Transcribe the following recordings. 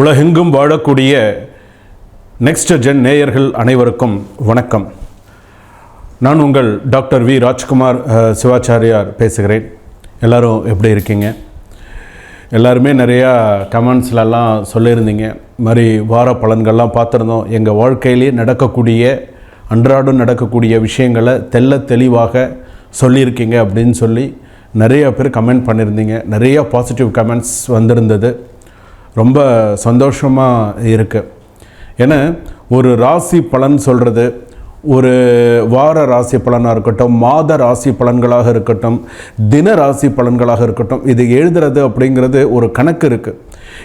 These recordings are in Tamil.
உலகெங்கும் வாழக்கூடிய நெக்ஸ்ட் ஜென் நேயர்கள் அனைவருக்கும் வணக்கம். நான் உங்கள் டாக்டர் வி. ராஜ்குமார் சிவாச்சாரியார் பேசுகிறேன். எல்லாரும் எப்படி இருக்கீங்க? எல்லாருமே நிறையா கமெண்ட்ஸ்லலாம் சொல்லியிருந்தீங்க. மாதிரி வார பலன்கள்லாம் பார்த்துருந்தோம். எங்கள் வாழ்க்கையிலே நடக்கக்கூடிய அன்றாடம் நடக்கக்கூடிய விஷயங்களை தெள்ள தெளிவாக சொல்லியிருக்கீங்க அப்படின்னு சொல்லி நிறைய பேர் கமெண்ட் பண்ணியிருந்தீங்க. நிறையா பாசிட்டிவ் கமெண்ட்ஸ் வந்திருந்தது. ரொம்ப சந்தோஷமாக இருக்குது ஏன்னா ஒரு ராசி பலன் சொல்கிறது ஒரு வார ராசி பலனாக இருக்கட்டும் மாத ராசி பலன்களாக இருக்கட்டும் தின ராசி பலன்களாக இருக்கட்டும் இது எழுதுறது அப்படிங்கிறது ஒரு கணக்கு இருக்குது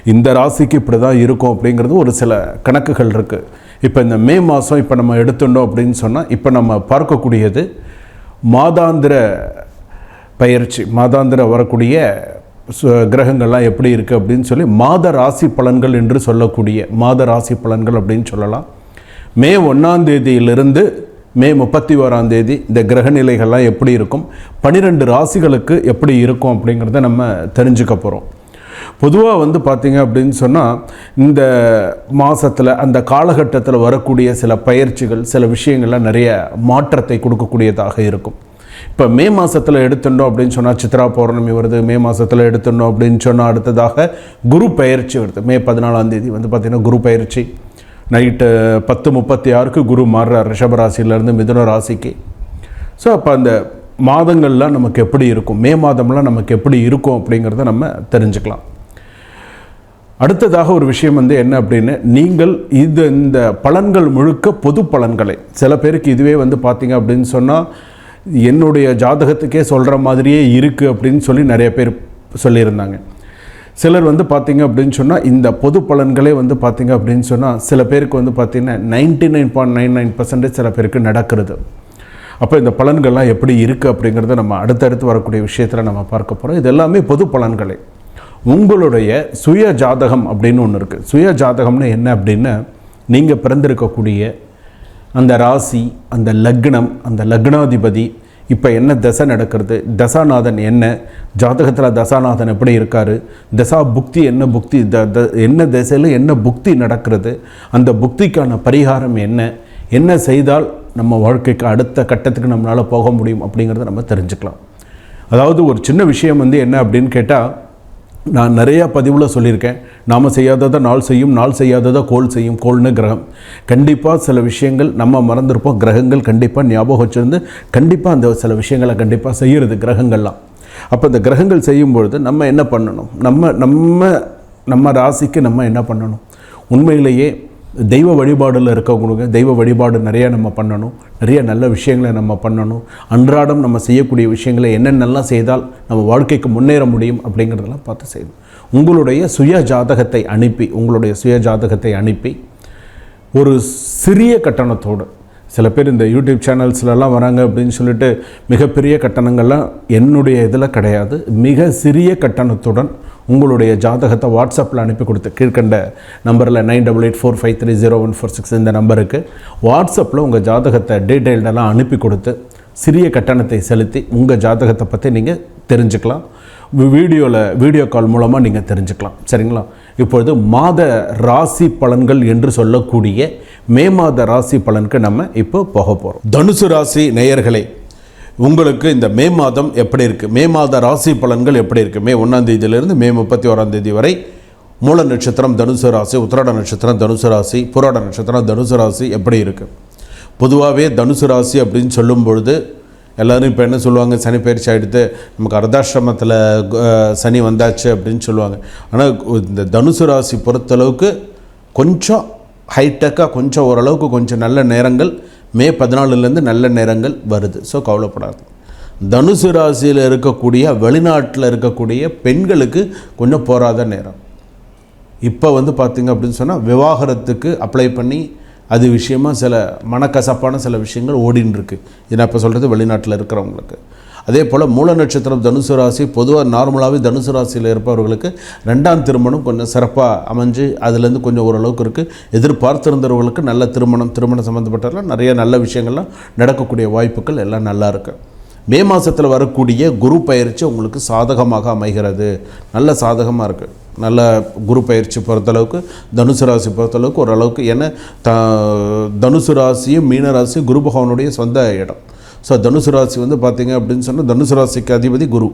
இந்த ராசிக்கு இப்படி தான் இருக்கும் அப்படிங்கிறது ஒரு சில கணக்குகள் இருக்குது இப்போ இந்த மே மாதம் இப்போ நம்ம எடுத்துட்டோம் அப்படின்னு சொன்னால் இப்போ நம்ம பார்க்கக்கூடியது மாதாந்திர பயிற்சி மாதாந்திர வரக்கூடிய கிரகங்கள்லாம் எப்படி இருக்குது அப்படின்னு சொல்லி மாத ராசி பலன்கள் என்று சொல்லக்கூடிய மாத ராசி பலன்கள் அப்படின்னு சொல்லலாம். மே ஒன்றாம் தேதியிலிருந்து மே முப்பத்தி ஓராம் தேதி இந்த கிரக நிலைகள்லாம் எப்படி இருக்கும் பன்னிரெண்டு ராசிகளுக்கு எப்படி இருக்கும் அப்படிங்கிறத நம்ம தெரிஞ்சுக்க போகிறோம் பொதுவாக வந்து பார்த்திங்க அப்படின்னு சொன்னால் இந்த மாதத்தில் அந்த காலகட்டத்தில் வரக்கூடிய சில பயிற்சிகள் சில விஷயங்கள்லாம் நிறைய மாற்றத்தை கொடுக்கக்கூடியதாக இருக்கும். இப்போ மே மாதத்தில் எடுத்துட்டோம் அப்படின்னு சொன்னால் சித்ரா பௌர்ணமி வருது. மே மாதத்தில் எடுத்துட்டோம் அப்படின்னு சொன்னால் அடுத்ததாக குரு பயிற்சி வருது. மே பதினாலாம் தேதி வந்து பார்த்திங்கன்னா குரு பயிற்சி நைட்டு பத்து முப்பத்தி ஆறுக்கு குரு மாறுறார் ரிஷப ராசியிலேருந்து மிதுன ராசிக்கு. ஸோ அப்போ அந்த மாதங்கள்லாம் நமக்கு எப்படி இருக்கும்? மே மாதம்லாம் நமக்கு எப்படி இருக்கும் அப்படிங்கிறத நம்ம தெரிஞ்சுக்கலாம். அடுத்ததாக ஒரு விஷயம் வந்து என்ன அப்படின்னு நீங்கள் இது இந்த பலன்கள் முழுக்க பொது பலன்களை. சில பேருக்கு இதுவே வந்து பார்த்தீங்க அப்படின்னு சொன்னால் என்னுடைய ஜாதகத்துக்கே சொல்கிற மாதிரியே இருக்குது அப்படின்னு சொல்லி நிறைய பேர் சொல்லியிருந்தாங்க. சிலர் வந்து பார்த்திங்க அப்படின்னு சொன்னால் இந்த பொது பலன்களே வந்து பார்த்திங்க அப்படின்னு சொன்னால் சில பேருக்கு வந்து பார்த்தீங்கன்னா ninety nine point nine nine percentage சில பேருக்கு நடக்கிறது. அப்போ இந்த பலன்கள்லாம் எப்படி இருக்குது அப்படிங்கிறத நம்ம அடுத்தடுத்து வரக்கூடிய விஷயத்தில் நம்ம பார்க்க போகிறோம் இது எல்லாமே பொது பலன்களே. உங்களுடைய சுய ஜாதகம் அப்படின்னு ஒன்று இருக்குது சுய ஜாதகம்னு என்ன அப்படின்னா நீங்கள் பிறந்திருக்கக்கூடிய அந்த ராசி அந்த லக்னம் அந்த லக்னாதிபதி இப்போ என்ன தசை நடக்கிறது? தசாநாதன் என்ன? ஜாதகத்தில் தசாநாதன் எப்படி இருக்கார்? தசா புக்தி என்ன புக்தி த த என்ன திசையில் என்ன புக்தி நடக்கிறது? அந்த புக்திக்கான பரிகாரம் என்ன? என்ன செய்தால் நம்ம வாழ்க்கைக்கு அடுத்த கட்டத்துக்கு நம்மளால் போக முடியும் அப்படிங்கிறத நம்ம தெரிஞ்சுக்கலாம். அதாவது ஒரு சின்ன விஷயம் வந்து என்ன அப்படின்னு கேட்டால் நான் நிறையா பதிவில் சொல்லியிருக்கேன். நாம் செய்யாததை நாள் செய்யும் நாள் செய்யாததை கோல் செய்யும் கோல்னு கிரகம். கண்டிப்பாக சில விஷயங்கள் நம்ம மறந்துருப்போம். கிரகங்கள் கண்டிப்பாக ஞாபகம் வச்சுருந்து கண்டிப்பாக அந்த சில விஷயங்களை கண்டிப்பாக செய்கிறது கிரகங்கள்லாம். அப்போ இந்த கிரகங்கள் செய்யும்பொழுது நம்ம என்ன பண்ணணும்? நம்ம நம்ம நம்ம ராசிக்கு நம்ம என்ன பண்ணணும்? உண்மையிலேயே தெய்வ வழிபாடில் இருக்கவங்களுக்கு தெய்வ வழிபாடு நிறையா நம்ம பண்ணணும். நிறைய நல்ல விஷயங்களை நம்ம பண்ணணும். அன்றாடம் நம்ம செய்யக்கூடிய விஷயங்களை என்னென்னலாம் செய்தால் நம்ம வாழ்க்கைக்கு முன்னேற முடியும் அப்படிங்கிறதெல்லாம் பார்த்து செய்யணும். உங்களுடைய சுய ஜாதகத்தை அனுப்பி உங்களுடைய சுய ஜாதகத்தை அனுப்பி ஒரு சிறிய கட்டணத்தோடு சில பேர் இந்த யூடியூப் சேனல்ஸ்லலாம் வராங்க அப்படின்னு சொல்லிட்டு மிகப்பெரிய கட்டணங்கள்லாம் என்னுடைய இதில் கிடையாது. மிக சிறிய கட்டணத்துடன் உங்களுடைய ஜாதகத்தை வாட்ஸ்அப்பில் அனுப்பி கொடுத்து கீழ்கண்ட நம்பரில் nine double eight four five three zero one four six இந்த நம்பருக்கு வாட்ஸ்அப்பில் உங்கள் ஜாதகத்தை டீட்டெயில்டெல்லாம் அனுப்பி கொடுத்து சிறிய கட்டணத்தை செலுத்தி உங்கள் ஜாதகத்தை பற்றி நீங்கள் தெரிஞ்சுக்கலாம். வீடியோவில் வீடியோ கால் மூலமாக நீங்கள் தெரிஞ்சுக்கலாம். சரிங்களா? இப்பொழுது மாத ராசி பலன்கள் என்று சொல்லக்கூடிய மே மாத ராசி பலனுக்கு நம்ம இப்போ போக போகிறோம் தனுசு ராசி நேயர்களே உங்களுக்கு இந்த மே மாதம் எப்படி இருக்குது மே மாத ராசி பலன்கள் எப்படி இருக்குது மே ஒன்றாம் தேதியிலிருந்து மே முப்பத்தி ஓராம் தேதி வரை மூல நட்சத்திரம் தனுசு ராசி உத்திராட நட்சத்திரம் தனுசு ராசி புராட நட்சத்திரம் தனுசு ராசி எப்படி இருக்குது பொதுவாகவே தனுசு ராசி அப்படின்னு சொல்லும் பொழுது எல்லோரும் இப்போ என்ன சொல்லுவாங்க? சனி பயிற்சி ஆகிடுத்து நமக்கு அர்த்தாசிரமத்தில் சனி வந்தாச்சு அப்படின்னு சொல்லுவாங்க. ஆனால் இந்த தனுசு ராசி பொறுத்தளவுக்கு கொஞ்சம் ஹைடெக்காக கொஞ்சம் ஓரளவுக்கு கொஞ்சம் நல்ல நேரங்கள் மே பதினாலுலேருந்து நல்ல நேரங்கள் வருது. ஸோ கவலைப்படாது தனுசு ராசியில் இருக்கக்கூடிய வெளிநாட்டில் இருக்கக்கூடிய பெண்களுக்கு கொஞ்சம் போராத நேரம். இப்போ வந்து பார்த்திங்க அப்படின்னு சொன்னால் விவாகரத்துக்கு அப்ளை பண்ணி அது விஷயமா சில மனக்கசப்பான சில விஷயங்கள் ஓடின்னு இருக்கு இதை நான் இப்போ சொல்கிறது வெளிநாட்டில் இருக்கிறவங்களுக்கு. அதே போல் மூல நட்சத்திரம் தனுசு ராசி பொதுவாக நார்மலாகவே தனுசு ராசியில் இருப்பவர்களுக்கு ரெண்டாம் திருமணம் கொஞ்சம் சிறப்பாக அமைஞ்சு அதுலேருந்து கொஞ்சம் ஓரளவுக்கு இருக்குது எதிர்பார்த்திருந்தவர்களுக்கு நல்ல திருமணம் திருமணம் சம்மந்தப்பட்டதெல்லாம் நிறைய நல்ல விஷயங்கள்லாம் நடக்கக்கூடிய வாய்ப்புகள் எல்லாம் நல்லா இருக்கு. மே மாதத்தில் வரக்கூடிய குரு பயிற்சி உங்களுக்கு சாதகமாக அமைகிறது. நல்ல சாதகமாக இருக்குது நல்ல குரு பயிற்சி பொறுத்தளவுக்கு தனுசு ராசி பொறுத்தளவுக்கு ஓரளவுக்கு ஏன்னா த தனுசு ராசியும் மீன ராசியும் குரு பகவானுடைய சொந்த இடம். ஸோ தனுசு ராசி வந்து பார்த்தீங்க அப்படின்னு சொன்னால் தனுசு ராசிக்கு அதிபதி குரு.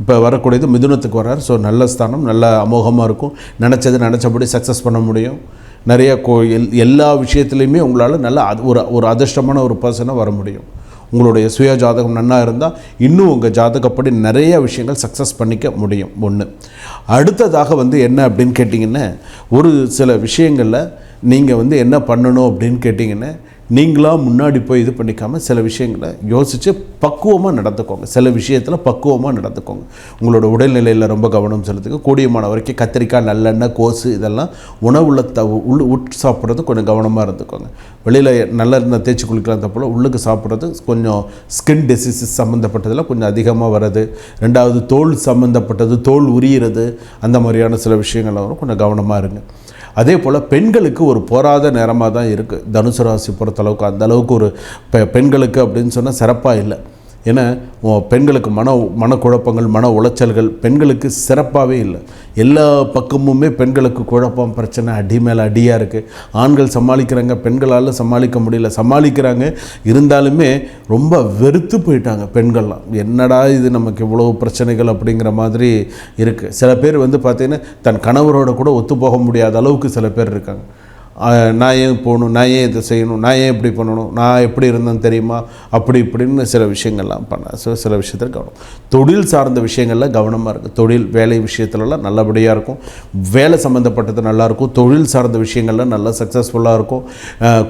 இப்போ வரக்கூடியது மிதுனத்துக்கு வர்றார். ஸோ நல்ல ஸ்தானம் நல்ல அமோகமாக இருக்கும். நினச்சது நினச்சபடி சக்ஸஸ் பண்ண முடியும். நிறைய கோ எல் எல்லா விஷயத்துலையுமே உங்களால் நல்ல அது ஒரு ஒரு அதிர்ஷ்டமான ஒரு பர்சனாக வர முடியும். உங்களுடைய சுய ஜாதகம் நன்னா இருந்தால் இன்னும் உங்கள் ஜாதகப்படி நிறைய விஷயங்கள் சக்ஸஸ் பண்ணிக்க முடியும். ஒன்று அடுத்ததாக வந்து என்ன அப்படின்னு கேட்டிங்கன்னா ஒரு சில விஷயங்களில் நீங்கள் வந்து என்ன பண்ணணும் அப்படின்னு கேட்டிங்கன்னா நீங்களாக முன்னாடி போய் இது பண்ணிக்காமல் சில விஷயங்களை யோசித்து பக்குவமாக நடந்துக்கோங்க. சில விஷயத்தில் பக்குவமாக நடந்துக்கோங்க. உங்களோட உடல்நிலையில் ரொம்ப கவனம் செலுத்துங்க. கூடியமான வரைக்கும் கத்திரிக்காய் நல்லெண்ணெய் கோசு இதெல்லாம் உணவுல த உள் உட் சாப்பிட்றது கொஞ்சம் கவனமாக இருந்துக்கோங்க. வெளியில் நல்லெண்ணெய் தேய்ச்சி குளிக்கலாம் தப்போல் உள்ளுக்கு சாப்பிட்றது கொஞ்சம் ஸ்கின் டிசீசஸ் சம்மந்தப்பட்டதெல்லாம் கொஞ்சம் அதிகமாக வர்றது. ரெண்டாவது தோல் சம்மந்தப்பட்டது தோல் உரியிறது அந்த மாதிரியான சில விஷயங்கள்லாம் வரும். கொஞ்சம் கவனமாக இருங்க. அதே போல் பெண்களுக்கு ஒரு போராத நேரமாக தான் இருக்குது தனுசு ராசி பொறுத்தளவுக்கு அந்தளவுக்கு ஒரு பெ பெண்களுக்கு அப்படின்னு சொன்னால் சிறப்பாக இல்லை. ஏன்னா பெண்களுக்கு மன மனக்குழப்பங்கள் மன உளைச்சல்கள் பெண்களுக்கு சிறப்பாகவே இல்லை. எல்லா பக்கமுமே பெண்களுக்கு குழப்பம் பிரச்சனை அடி மேலே அடியாக இருக்குது ஆண்கள் சமாளிக்கிறாங்க பெண்களால் சமாளிக்க முடியல. சமாளிக்கிறாங்க இருந்தாலுமே ரொம்ப வெறுத்து போயிட்டாங்க பெண்கள்லாம். என்னடா இது நமக்கு இவ்வளோ பிரச்சனைகள் அப்படிங்கிற மாதிரி இருக்குது சில பேர் வந்து பார்த்திங்கன்னா தன் கணவரோட கூட ஒத்து போக முடியாத அளவுக்கு சில பேர் இருக்காங்க. நான் ஏன் போகணும்? நான் ஏன் இதை செய்யணும்? நான் ஏன் இப்படி பண்ணணும்? நான் எப்படி இருந்தேன்னு தெரியுமா? அப்படி இப்படின்னு சில விஷயங்கள்லாம் பண்ண ஸோ சில விஷயத்தில் கவனம். தொழில் சார்ந்த விஷயங்களில் கவனமாக இருக்குது தொழில் வேலை விஷயத்துலலாம் நல்லபடியாக இருக்கும். வேலை சம்மந்தப்பட்டது நல்லாயிருக்கும் தொழில் சார்ந்த விஷயங்கள்லாம் நல்லா சக்ஸஸ்ஃபுல்லாக இருக்கும்.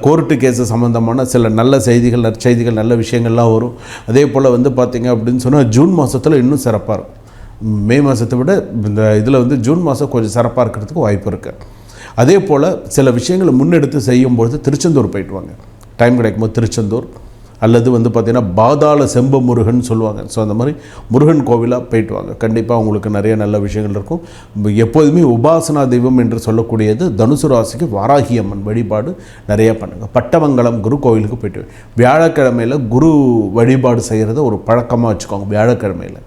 கோர்ட்டு கேஸு சம்மந்தமான சில நல்ல செய்திகள் நற்செய்திகள் நல்ல விஷயங்கள்லாம் வரும். அதே போல் வந்து பார்த்திங்க அப்படின்னு சொன்னால் ஜூன் மாதத்தில் இன்னும் சிறப்பாக இருக்கும். மே மாதத்தை விட இந்த இதில் வந்து ஜூன் மாதம் கொஞ்சம் சிறப்பாக இருக்கிறதுக்கு வாய்ப்பு இருக்குது அதே போல் சில விஷயங்களை முன்னெடுத்து செய்யும்பொழுது திருச்செந்தூர் போயிட்டு வாங்க டைம் கிடைக்கும்போது திருச்செந்தூர் அல்லது வந்து பார்த்திங்கன்னா பாதாள செம்ப முருகன் சொல்லுவாங்க. ஸோ அந்த மாதிரி முருகன் கோவிலாக போயிட்டு வாங்க கண்டிப்பாக உங்களுக்கு நிறைய நல்ல விஷயங்கள் இருக்கும். எப்போதுமே உபாசனா தெய்வம் என்று சொல்லக்கூடியது தனுசு ராசிக்கு வாராகி அம்மன் வழிபாடு நிறைய பண்ணுங்கள் பட்டமங்கலம் குரு கோவிலுக்கு போயிட்டு வியாழக்கிழமையில் குரு வழிபாடு செய்கிறத ஒரு பழக்கமாக வச்சுக்கோங்க. வியாழக்கிழமையில்.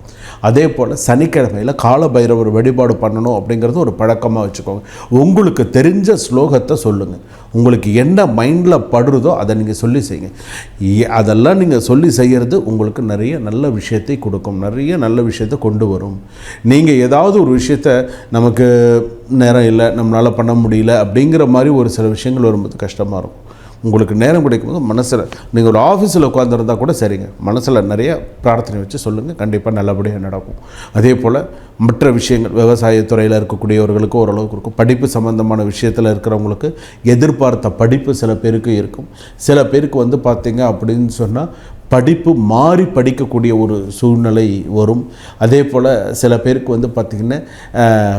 அதே போல் சனிக்கிழமையில் கால பைரவர் வழிபாடு பண்ணணும் அப்படிங்கிறது ஒரு பழக்கமாக வச்சுக்கோங்க. உங்களுக்கு தெரிஞ்ச ஸ்லோகத்தை சொல்லுங்கள் உங்களுக்கு என்ன மைண்டில் படுறதோ அதை நீங்கள் சொல்லி செய்யுங்க. அதெல்லாம் நீங்கள் சொல்லி செய்கிறது உங்களுக்கு நிறைய நல்ல விஷயத்தை கொடுக்கும். நிறைய நல்ல விஷயத்தை கொண்டு வரும். நீங்கள் ஏதாவது ஒரு விஷயத்த நமக்கு நேரம் இல்லை நம்மளால் பண்ண முடியல அப்படிங்கிற மாதிரி ஒரு சில விஷயங்கள் வரும்போது கஷ்டமாக இருக்கும். உங்களுக்கு நேரம் கிடைக்கும்போது மனசில் நீங்கள் ஒரு ஆஃபீஸில் உட்காந்துருந்தா கூட சரிங்க. மனசில் நிறைய பிரார்த்தனை வச்சு சொல்லுங்கள் கண்டிப்பாக நல்லபடியாக நடக்கும். அதே போல் மற்ற விஷயங்கள் விவசாயத்துறையில் இருக்கக்கூடியவர்களுக்கு ஓரளவுக்கு இருக்கும். படிப்பு சம்மந்தமான விஷயத்தில் இருக்கிறவங்களுக்கு எதிர்பார்த்த படிப்பு சில பேருக்கு இருக்கும். சில பேருக்கு வந்து பார்த்திங்க அப்படின்னு சொன்னால் படிப்பு மாறி படிக்கக்கூடிய ஒரு சூழ்நிலை வரும். அதே போல் சில பேருக்கு வந்து பார்த்திங்கன்னா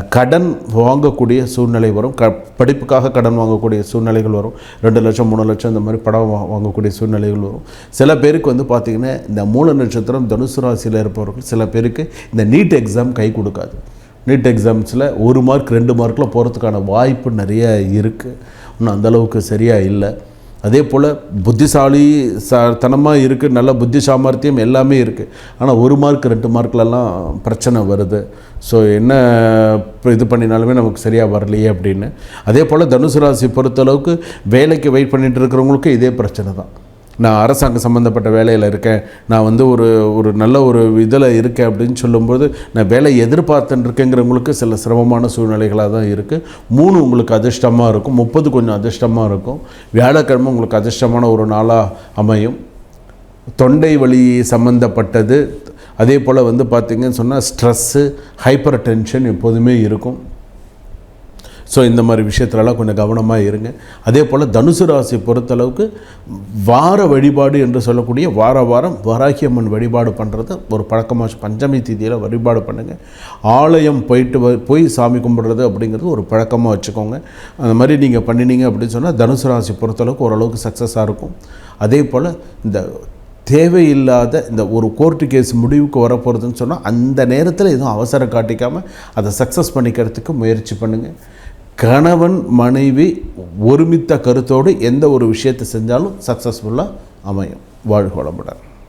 கடன் வாங்கக்கூடிய சூழ்நிலை வரும். க படிப்புக்காக கடன் வாங்கக்கூடிய சூழ்நிலைகள் வரும். ரெண்டு லட்சம் மூணு லட்சம் இந்த மாதிரி படம் வா- வாங்கக்கூடிய சூழ்நிலைகள் வரும். சில பேருக்கு வந்து பார்த்திங்கன்னா இந்த மூல நட்சத்திரம் தனுசு ராசியில் இருப்பவர்கள் சில பேருக்கு இந்த நீட் எக்ஸாம் கை கொடுக்காது. நீட் எக்ஸாம்ஸில் ஒரு மார்க் ரெண்டு மார்க்கில் போகிறதுக்கான வாய்ப்பு நிறைய இருக்குது இன்னும் அந்தளவுக்கு சரியாக இல்லை. அதே போல் புத்திசாலி ச தனமாக இருக்குது நல்ல புத்தி சாமர்த்தியம் எல்லாமே இருக்குது ஆனால் ஒரு மார்க் ரெண்டு மார்க்லலாம் பிரச்சனை வருது. ஸோ என்ன இது பண்ணினாலுமே நமக்கு சரியாக வரலையே அப்படின்னு. அதே போல் தனுசு ராசி பொறுத்தளவுக்கு வேலைக்கு வெயிட் பண்ணிகிட்டு இருக்கிறவங்களுக்கு இதே பிரச்சனை தான். நான் அரசாங்கம் சம்மந்தப்பட்ட வேலையில் இருக்கேன். நான் வந்து ஒரு ஒரு நல்ல ஒரு இதில் இருக்கேன் அப்படின்னு சொல்லும்போது நான் வேலை எதிர்பார்த்துன்னு இருக்கேங்கிறவங்களுக்கு சில சிரமமான சூழ்நிலைகளாக தான் இருக்குது மூணு உங்களுக்கு அதிர்ஷ்டமாக இருக்கும். முப்பது கொஞ்சம் அதிர்ஷ்டமாக இருக்கும். வியாழக்கிழமை உங்களுக்கு அதிர்ஷ்டமான ஒரு நாளாக அமையும். தொண்டை வலி சம்மந்தப்பட்டது அதே போல் வந்து பார்த்திங்கன்னு சொன்னால் ஸ்ட்ரெஸ்ஸு ஹைப்பர் டென்ஷன் எப்போதுமே இருக்கும். ஸோ இந்த மாதிரி விஷயத்துலலாம் கொஞ்சம் கவனமாக இருங்க. அதே போல் தனுசு ராசி பொறுத்தளவுக்கு வார வழிபாடு என்று சொல்லக்கூடிய வார வாரம் வராகியம்மன் வழிபாடு பண்ணுறது ஒரு பழக்கமாக பஞ்சமி தீதியில் வழிபாடு பண்ணுங்கள் ஆலயம் போயிட்டு வ- போய் சாமி கும்பிட்றது அப்படிங்கிறது ஒரு பழக்கமாக வச்சுக்கோங்க. அந்த மாதிரி நீங்கள் பண்ணினீங்க அப்படின்னு சொன்னால் தனுசு ராசி பொறுத்தளவுக்கு ஓரளவுக்கு சக்ஸஸாக இருக்கும். அதே போல் இந்த தேவையில்லாத இந்த ஒரு கோர்ட்டு கேஸ் முடிவுக்கு வரப்போகிறதுன்னு சொன்னால் அந்த நேரத்தில் எதுவும் அவசரம் காட்டிக்காமல் அதை சக்ஸஸ் பண்ணிக்கிறதுக்கு முயற்சி பண்ணுங்கள் கணவன் மனைவி ஒருமித்த கருத்தோடு எந்த ஒரு விஷயத்தை செஞ்சாலும் சக்ஸஸ்ஃபுல்லாக அமையும். வாழ்க வளமுடன்.